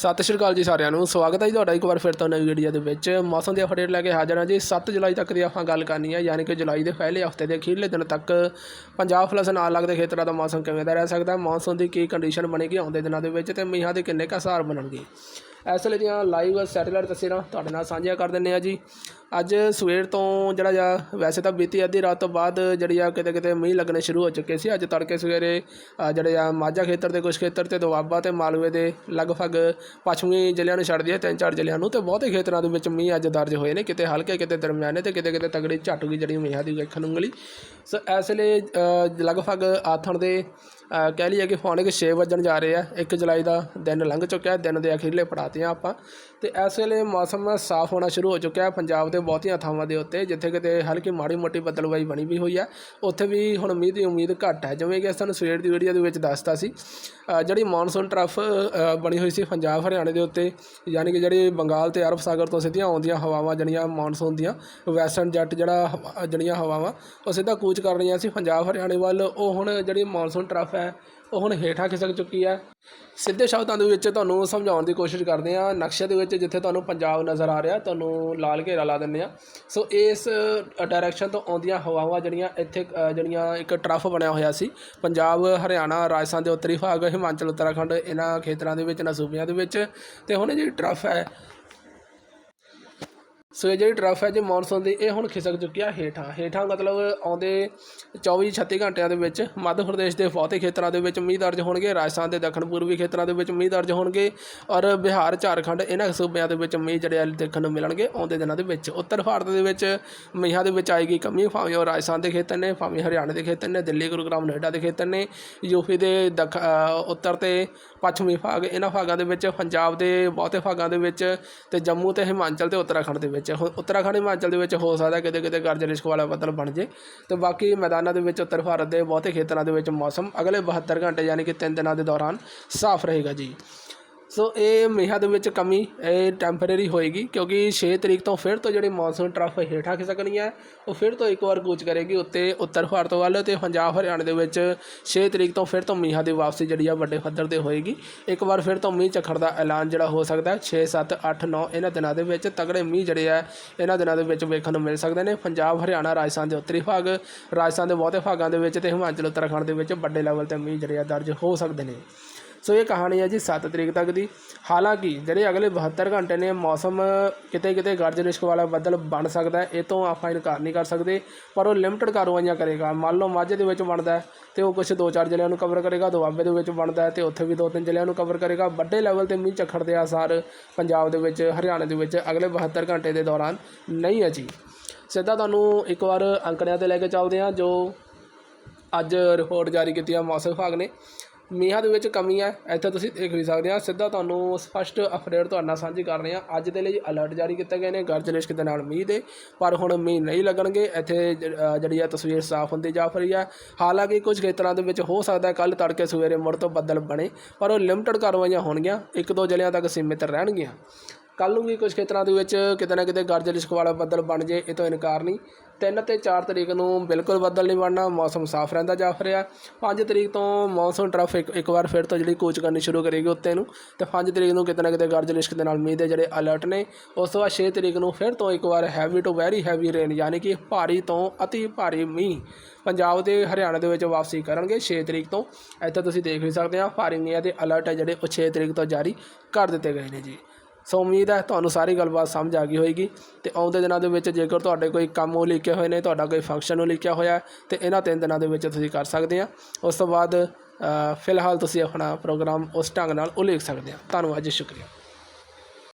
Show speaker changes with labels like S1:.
S1: ਸਤਿ ਸ਼੍ਰੀ ਅਕਾਲ ਜੀ ਸਾਰਿਆਂ ਨੂੰ। ਸਵਾਗਤ ਹੈ ਜੀ ਤੁਹਾਡਾ ਇੱਕ ਵਾਰ ਫਿਰ ਤੋਂ ਨਵੀਂ ਵੀਡੀਓ ਦੇ ਵਿੱਚ। ਮੌਸਮ ਦੀ ਅਪਡੇਟ ਲੈ ਕੇ ਹਾਜ਼ਰ ਹਾਂ ਜੀ। 7 ਜੁਲਾਈ ਤੱਕ ਦੀ ਆਪਾਂ ਗੱਲ ਕਰਨੀ ਹੈ। ਯਾਨੀ ਕਿ ਜੁਲਾਈ ਦੇ ਪਹਿਲੇ ਹਫ਼ਤੇ ਦੇ ਅਖੀਰਲੇ ਦਿਨ ਤੱਕ ਪੰਜਾਬ ਪਲਸ ਨਾਲ ਲੱਗਦੇ ਖੇਤਰਾਂ ਦਾ ਮੌਸਮ ਕਿਵੇਂ ਦਾ ਰਹਿ ਸਕਦਾ ਹੈ? ਮੌਨਸੂਨ ਦੀ ਕੀ ਕੰਡੀਸ਼ਨ ਬਣੇਗੀ ਆਉਂਦੇ ਦਿਨਾਂ ਦੇ ਵਿੱਚ ਤੇ ਮੀਂਹਾਂ ਦੇ ਕਿੰਨੇ ਕੁ ਅਸਾਰ ਬਣਨਗੇ? ਇਸ ਵੇਲੇ ਦੀਆਂ ਲਾਈਵ ਸੈਟੇਲਾਈਟ ਤਸਵੀਰਾਂ ਤੁਹਾਡੇ ਨਾਲ ਸਾਂਝੀਆਂ ਕਰ ਦਿੰਦੇ ਆ ਜੀ। ਅੱਜ ਸਵੇਰ ਤੋਂ ਜਿਹੜਾ ਜਾ ਵੈਸੇ ਤਾਂ ਬੀਤੀ ਅੱਧੀ ਰਾਤ ਤੋਂ ਬਾਅਦ ਜਿਹੜੀ ਆ ਕਿਤੇ ਕਿਤੇ ਮੀਂਹ ਲੱਗਣੇ ਸ਼ੁਰੂ ਹੋ ਚੁੱਕੇ ਸੀ। ਅੱਜ ਤੜਕੇ ਸਵੇਰੇ ਜਿਹੜੇ ਆ ਮਾਝਾ ਖੇਤਰ ਦੇ ਕੁਝ ਖੇਤਰ ਤੇ ਦੁਆਬਾ ਤੇ ਮਾਲਵੇ ਦੇ ਲਗਭਗ ਪੱਛਮੀ ਜ਼ਿਲ੍ਹਿਆਂ ਨੂੰ ਛੱਡ ਦਈਏ, ਤਿੰਨ ਚਾਰ ਜ਼ਿਲ੍ਹਿਆਂ ਨੂੰ, ਤੇ ਬਹੁਤੇ ਖੇਤਰਾਂ ਦੇ ਵਿੱਚ ਮੀਂਹ ਅੱਜ ਦਰਜ ਹੋਏ ਨੇ। ਕਿਤੇ ਹਲਕੇ, ਕਿਤੇ ਦਰਮਿਆਨੇ ਤੇ ਕਿਤੇ ਕਿਤੇ ਤਗੜੀ ਝੱਟ ਗਈ ਜਿਹੜੀ ਮੀਂਹ ਦੀ ਵੇਖਣ ਨੂੰ ਮਿਲੀ। ਸੋ, ਇਸ ਲਈ ਲਗਭਗ ਆਥਣ ਦੇ ਕਹਿ ਲਈਏ ਕਿ ਹੁਣ ਕਿ ਛੇ ਵੱਜਣ ਜਾ ਰਹੇ ਆ 1 ਜੁਲਾਈ ਦਾ ਦਿਨ ਲੰਘ ਚੁੱਕਿਆ, ਦਿਨ ਦੇ ਅਖੀਰਲੇ ਪੜਾਤੇ ਆ ਆਪਾਂ। ਤੇ ਇਸ ਵੇਲੇ ਮੌਸਮ ਸਾਫ਼ ਹੋਣਾ ਸ਼ੁਰੂ ਹੋ ਚੁੱਕਿਆ ਹੈ ਪੰਜਾਬ ਦੇ ਬਹੁਤੀਆਂ ਥਾਵਾਂ ਦੇ ਉੱਤੇ, ਜਿੱਥੇ ਕਿਤੇ ਹਲਕੀ ਮਾੜੀ ਮੋਟੀ ਬੱਦਲਬਾਈ ਬਣੀ ਵੀ ਹੋਈ ਆ। ਉੱਥੇ ਵੀ ਹੁਣ ਮੀਂਹ ਦੀ ਉਮੀਦ ਘੱਟ ਹੈ, ਜਿਵੇਂ ਕਿ ਸਾਨੂੰ ਸਵੇਰ ਦੀ ਵੀਡੀਓ ਦੇ ਵਿੱਚ ਦੱਸਤਾ ਸੀ। ਜਿਹੜੀ ਮੌਨਸੂਨ ਟਰਫ ਬਣੀ ਹੋਈ ਸੀ ਪੰਜਾਬ, ਹਰਿਆਣੇ ਦੇ ਉੱਤੇ, ਯਾਨੀ ਕਿ ਜਿਹੜੀ ਬੰਗਾਲ ਤੇ ਅਰਬ ਸਾਗਰ ਤੋਂ ਸਿੱਧੀਆਂ ਆਉਂਦੀਆਂ ਹਵਾਵਾਂ, ਜਿਹੜੀਆਂ ਮੌਨਸੂਨ ਦੀਆਂ ਵੈਸਟਰਨ ਜੱਟ ਜਿਹੜਾ ਹਵਾ- ਜਿਹੜੀਆਂ ਹਵਾਵਾਂ, ਉਹ ਸਿੱਧਾ ਕੂਚ ਕਰ ਰਹੀਆਂ ਸੀ। ਪੰਜਾਬ, ਹਰਿਆਣੇ ਵੱਲ ਉਹ ਹੁਣ ਜਿਹੜੀ ਮੌਨਸੂਨ ਟਰਫ ਹੈ। ਉਹ ਹੁਣ ਹੇਠਾਂ ਖਿਸਕ ਚੁੱਕੀ ਹੈ। ਸਿੱਧੇ ਸ਼ਬਦਾਂ ਦੇ ਵਿੱਚ ਤੁਹਾਨੂੰ ਸਮਝਾਉਣ ਦੀ ਕੋਸ਼ਿਸ਼ ਕਰਦੇ ਹਾਂ। ਨਕਸ਼ੇ ਦੇ ਵਿੱਚ ਜਿੱਥੇ ਤੁਹਾਨੂੰ ਪੰਜਾਬ ਨਜ਼ਰ ਆ ਰਿਹਾ, ਤੁਹਾਨੂੰ ਲਾਲ ਘੇਰਾ ਲਾ ਦਿੰਦੇ ਆ ਸੋ ਇਸ ਡਾਇਰੈਕਸ਼ਨ ਤੋਂ ਆਉਂਦੀਆਂ ਹਵਾਵਾਂ ਜਿਹੜੀਆਂ ਇੱਥੇ ਜਿਹੜੀਆਂ ਇੱਕ ਟਰਫ ਬਣਿਆ ਹੋਇਆ ਸੀ, ਪੰਜਾਬ, ਹਰਿਆਣਾ, ਰਾਜਸਥਾਨ ਦੇ ਉੱਤਰੀ ਭਾਗ, ਹਿਮਾਚਲ, ਉੱਤਰਾਖੰਡ, ਇਹਨਾਂ ਖੇਤਰਾਂ ਦੇ ਵਿੱਚ ਇਹਨਾਂ ਸੂਬਿਆਂ ਦੇ ਵਿੱਚ, ਤੇ ਹੁਣ ਇਹ ਜਿਹੜੀ ਟਰਫ ਹੈ ਸੋ ਇਹ ਜਿਹੜੀ ਟਰਫ ਹੈ ਜੀ ਮੌਨਸੂਨ ਦੀ, ਇਹ ਹੁਣ ਖਿਸਕ ਚੁੱਕੀ ਆ ਹੇਠਾਂ। ਹੇਠਾਂ ਮਤਲਬ ਆਉਂਦੇ 24 36 ਘੰਟਿਆਂ ਦੇ ਵਿੱਚ ਮੱਧ ਪ੍ਰਦੇਸ਼ ਦੇ ਬਹੁਤੇ ਖੇਤਰਾਂ ਦੇ ਵਿੱਚ ਮੀਂਹ ਦਰਜ ਹੋਣਗੇ, ਰਾਜਸਥਾਨ ਦੇ ਦੱਖਣ ਪੂਰਬੀ ਖੇਤਰਾਂ ਦੇ ਵਿੱਚ ਮੀਂਹ ਦਰਜ ਹੋਣਗੇ ਔਰ ਬਿਹਾਰ, ਝਾਰਖੰਡ ਇਹਨਾਂ ਸੂਬਿਆਂ ਦੇ ਵਿੱਚ ਮੀਂਹ ਜਿਹੜੇ ਆ ਦੇਖਣ ਨੂੰ ਮਿਲਣਗੇ ਆਉਂਦੇ ਦਿਨਾਂ ਦੇ ਵਿੱਚ। ਉੱਤਰ ਭਾਰਤ ਦੇ ਵਿੱਚ ਮੀਂਹਾਂ ਦੇ ਵਿੱਚ ਆਏਗੀ ਕਮੀ, ਭਾਵੇਂ ਉਹ ਰਾਜਸਥਾਨ ਦੇ ਖੇਤਰ ਨੇ, ਭਾਵੇਂ ਹਰਿਆਣਾ ਦੇ ਖੇਤਰ ਨੇ, ਦਿੱਲੀ, ਗੁਰੂਗ੍ਰਾਮ, ਨੋਇਡਾ ਦੇ ਖੇਤਰ ਨੇ, ਯੂਪੀ ਦੇ ਦੱਖ ਉੱਤਰ ਤੇ ਪੱਛਮੀ ਭਾਗ ਇਹਨਾਂ ਭਾਗਾਂ ਦੇ ਵਿੱਚ, ਪੰਜਾਬ ਦੇ ਬਹੁਤੇ ਭਾਗਾਂ ਦੇ ਵਿੱਚ ਤੇ ਜੰਮੂ ਤੇ ਹਿਮਾਚਲ ਤੇ ਉੱਤਰਾਖੰਡ ਦੇ ਵਿੱਚ। ਹੁਣ ਉੱਤਰਾਖੰਡ ਹਿਮਾਚਲ ਦੇ ਵਿੱਚ ਹੋ ਸਕਦਾ ਕਿਤੇ ਕਿਤੇ ਗਰਜ ਰਿਸ਼ਕ ਵਾਲਾ ਬੱਦਲ ਬਣ ਜੇ। ਤੇ ਬਾਕੀ ਮੈਦਾਨਾਂ ਦੇ ਵਿੱਚ ਉੱਤਰ ਭਾਰਤ ਦੇ ਬਹੁਤੇ ਖੇਤਰਾਂ ਦੇ ਵਿੱਚ ਮੌਸਮ ਅਗਲੇ 72 ਘੰਟੇ ਯਾਨੀ ਕਿ 3 ਦਿਨਾਂ ਦੇ ਦੌਰਾਨ ਸਾਫ਼ ਰਹੇਗਾ ਜੀ। ਸੋ ਇਹ ਮੀਂਹਾਂ ਦੇ ਵਿੱਚ ਕਮੀ, ਇਹ ਟੈਂਪਰੇਰੀ ਹੋਏਗੀ ਕਿਉਂਕਿ 6 ਤਰੀਕ ਤੋਂ ਫਿਰ ਤੋਂ ਜਿਹੜੀ ਮੌਨਸੂਨ ਟਰਫ ਹੇਠਾਂ ਖਿਸਕਣੀ ਹੈ, ਉਹ ਫਿਰ ਤੋਂ ਇੱਕ ਵਾਰ ਕੂਚ ਕਰੇਗੀ ਉੱਤੇ ਉੱਤਰ ਭਾਰਤ ਵੱਲ ਤੇ ਪੰਜਾਬ ਹਰਿਆਣੇ ਦੇ ਵਿੱਚ 6 ਤਰੀਕ ਤੋਂ ਫਿਰ ਤੋਂ ਮੀਂਹਾਂ ਦੀ ਵਾਪਸੀ ਜਿਹੜੀ ਆ ਵੱਡੇ ਪੱਧਰ ਤੇ ਹੋਏਗੀ। ਇੱਕ ਵਾਰ ਫਿਰ ਤੋਂ ਮੀਂਹ ਝੱਖੜ ਦਾ ਐਲਾਨ ਜਿਹੜਾ ਹੋ ਸਕਦਾ ਹੈ 6 7 8 9 ਇਹਨਾਂ ਦਿਨਾਂ ਦੇ ਵਿੱਚ ਤਗੜੇ ਮੀਂਹ ਜਿਹੜੇ ਆ, ਇਹਨਾਂ ਦਿਨਾਂ ਦੇ ਵਿੱਚ ਵੇਖਣ ਨੂੰ ਮਿਲ ਸਕਦੇ ਨੇ। ਪੰਜਾਬ, ਹਰਿਆਣਾ, ਰਾਜਸਥਾਨ ਦੇ ਉੱਤਰੀ ਭਾਗ, ਰਾਜਸਥਾਨ ਦੇ ਬਹੁਤੇ ਭਾਗਾਂ ਦੇ ਵਿੱਚ ਤੇ ਹਿਮਾਚਲ, ਉੱਤਰਾਖੰਡ ਦੇ ਵਿੱਚ ਵੱਡੇ ਲੈਵਲ ਤੇ ਮੀਂਹ ਜਿਹੜੇ ਆ ਦਰਜ ਹੋ ਸਕਦੇ ਨੇ। ਸੋ ਇਹ ਕਹਾਣੀ ਹੈ ਜੀ 7 ਤਰੀਕ ਤੱਕ ਦੀ। ਹਾਲਾਂਕਿ ਜਿਹੜੇ ਅਗਲੇ 72 ਘੰਟੇ ਨੇ, ਮੌਸਮ ਕਿਤੇ ਕਿਤੇ ਗਰਜ ਰਿਸ਼ਕ ਵਾਲਾ ਬੱਦਲ ਬਣ ਸਕਦਾ ਇਹ ਤੋਂ ਆਪਾਂ ਇਨਕਾਰ ਨਹੀਂ ਕਰ ਸਕਦੇ, ਪਰ ਉਹ ਲਿਮਟਿਡ ਕਾਰਵਾਈਆਂ ਕਰੇਗਾ। ਮੰਨ ਲਓ ਮਾਝੇ ਦੇ ਵਿੱਚ ਬਣਦਾ ਹੈ ਤੇ ਉਹ ਕੁਝ ਦੋ ਚਾਰ ਜ਼ਿਲ੍ਹਿਆਂ ਨੂੰ ਕਵਰ ਕਰੇਗਾ ਦੁਆਬੇ ਦੇ ਵਿੱਚ ਬਣਦਾ ਹੈ ਤੇ ਉੱਥੇ ਵੀ ਦੋ ਤਿੰਨ ਜ਼ਿਲ੍ਹਿਆਂ ਨੂੰ ਕਵਰ ਕਰੇਗਾ। ਵੱਡੇ ਲੈਵਲ ਤੇ ਮੀਂਹ ਝੱਖੜ ਦੇ ਆਸਾਰ ਪੰਜਾਬ ਦੇ ਵਿੱਚ, ਹਰਿਆਣਾ ਦੇ ਵਿੱਚ ਅਗਲੇ 72 ਘੰਟੇ ਦੇ ਦੌਰਾਨ ਨਹੀਂ ਹੈ ਜੀ। ਸਿੱਧਾ ਤੁਹਾਨੂੰ ਇੱਕ ਵਾਰ ਅੰਕੜਿਆਂ ਤੇ ਲੈ ਕੇ ਚੱਲਦੇ ਹਾਂ, ਜੋ ਅੱਜ ਰਿਪੋਰਟ ਜਾਰੀ ਕੀਤੀ ਹੈ ਮੌਸਮ ਵਿਭਾਗ ਨੇ। ਮੀਂਹਾਂ ਦੇ ਵਿੱਚ ਕਮੀ ਹੈ। ਇੱਥੇ ਤੁਸੀਂ ਦੇਖ ਵੀ ਸਕਦੇ ਆ ਸਿੱਧਾ ਤੁਹਾਨੂੰ ਸਪਸ਼ਟ ਅਪਡੇਟ ਤੁਹਾਡੇ ਨਾਲ ਸਾਂਝੀ ਕਰ ਰਹੇ ਆ ਅੱਜ ਦੇ ਲਈ ਅਲਰਟ ਜਾਰੀ ਕੀਤੇ ਗਏ ਨੇ। ਗਰਜ ਰਿਸ਼ਕ ਦੇ ਨਾਲ ਮੀਂਹ ਦੇ, ਪਰ ਹੁਣ ਮੀਂਹ ਨਹੀਂ ਲੱਗਣਗੇ। ਇੱਥੇ ਜਿਹੜੀ ਆ ਤਸਵੀਰ ਸਾਫ਼ ਹੁੰਦੀ ਜਾ ਰਹੀ ਹੈ। ਹਾਲਾਂਕਿ ਕੁਝ ਖੇਤਰਾਂ ਦੇ ਵਿੱਚ ਹੋ ਸਕਦਾ ਕੱਲ ਤੜਕੇ ਸਵੇਰੇ ਮੁੜ ਤੋਂ ਬੱਦਲ ਬਣੇ, ਪਰ ਉਹ ਲਿਮਟਿਡ ਕਾਰਵਾਈਆਂ ਹੋਣਗੀਆਂ। ਇੱਕ ਦੋ ਜ਼ਿਲ੍ਹਿਆਂ ਤੱਕ ਸੀਮਿਤ ਰਹਿਣਗੀਆਂ। ਕੱਲ੍ਹ ਨੂੰ ਵੀ ਕੁਝ ਖੇਤਰਾਂ ਦੇ ਵਿੱਚ ਕਿਤੇ ਨਾ ਕਿਤੇ ਗਰਜ ਰਿਸ਼ਕ ਵਾਲਾ ਬੱਦਲ ਬਣ ਜੇ, ਇਹ ਤੋਂ ਇਨਕਾਰ ਨਹੀਂ। 3 ਤੇ 4 ਤਰੀਕ ਨੂੰ ਬਿਲਕੁਲ ਬੱਦਲ ਨਹੀਂ ਬਣਨਾ, ਮੌਸਮ ਸਾਫ਼ ਰਹਿੰਦਾ ਜਾ ਰਿਹਾ 5 ਤਰੀਕ ਤੋਂ ਮੌਨਸੂਨ ਟਰਫ ਇੱਕ ਵਾਰ ਫਿਰ ਤੋਂ ਜਿਹੜੀ ਕੂਚ ਕਰਨੀ ਸ਼ੁਰੂ ਕਰੇਗੀ ਉੱਤੇ ਨੂੰ। ਤੇ 5 ਤਰੀਕ ਨੂੰ ਕਿਤੇ ਨਾ ਕਿਤੇ ਗਰਜ ਰਿਸ਼ਕ ਦੇ ਨਾਲ ਮੀਂਹ ਦੇ ਜਿਹੜੇ ਅਲਰਟ ਨੇ, ਉਸ ਤੋਂ ਬਾਅਦ 6 ਤਰੀਕ ਨੂੰ ਫਿਰ ਤੋਂ ਇੱਕ ਵਾਰ heavy to very heavy rain ਯਾਨੀ ਕਿ ਭਾਰੀ ਤੋਂ ਅਤੀ ਭਾਰੀ ਮੀਂਹ ਪੰਜਾਬ ਤੇ ਹਰਿਆਣਾ ਦੇ ਵਿੱਚ ਵਾਪਸੀ ਕਰਨਗੇ 6 ਤਰੀਕ ਤੋਂ। ਇੱਥੇ ਤੁਸੀਂ ਦੇਖ ਵੀ ਸਕਦੇ ਆ, ਭਾਰੀ ਮੀਂਹ ਦੇ ਅਲਰਟ ਹੈ ਜਿਹੜੇ ਉਹ 6 ਤਰੀਕ ਤੋਂ ਜਾਰੀ ਕਰ ਦਿੱਤੇ ਗਏ ਨੇ ਜੀ। ਸੋ ਉਮੀਦ ਹੈ ਤੁਹਾਨੂੰ ਸਾਰੀ ਗੱਲਬਾਤ ਸਮਝ ਆ ਗਈ ਹੋਏਗੀ ਤੇ ਆਉਂਦੇ ਦਿਨਾਂ ਦੇ ਵਿੱਚ ਜੇਕਰ ਤੁਹਾਡੇ ਕੋਈ ਕੰਮ ਉਹ ਲਿਖੇ ਹੋਏ ਨੇ, ਤੁਹਾਡਾ ਕੋਈ ਫੰਕਸ਼ਨ ਉਹ ਲਿਖਿਆ ਹੋਇਆ ਹੈ, ਤੇ ਇਹਨਾਂ ਤਿੰਨ ਦਿਨਾਂ ਦੇ ਵਿੱਚ ਤੁਸੀਂ ਕਰ ਸਕਦੇ ਆ। ਉਸ ਤੋਂ ਬਾਅਦ ਫਿਲਹਾਲ ਤੁਸੀਂ ਆਪਣਾ ਪ੍ਰੋਗਰਾਮ ਉਸ ਢੰਗ ਨਾਲ ਉਲੀਕ ਸਕਦੇ ਆ। ਧੰਨਵਾਦ ਜੀ, ਸ਼ੁਕਰੀਆ।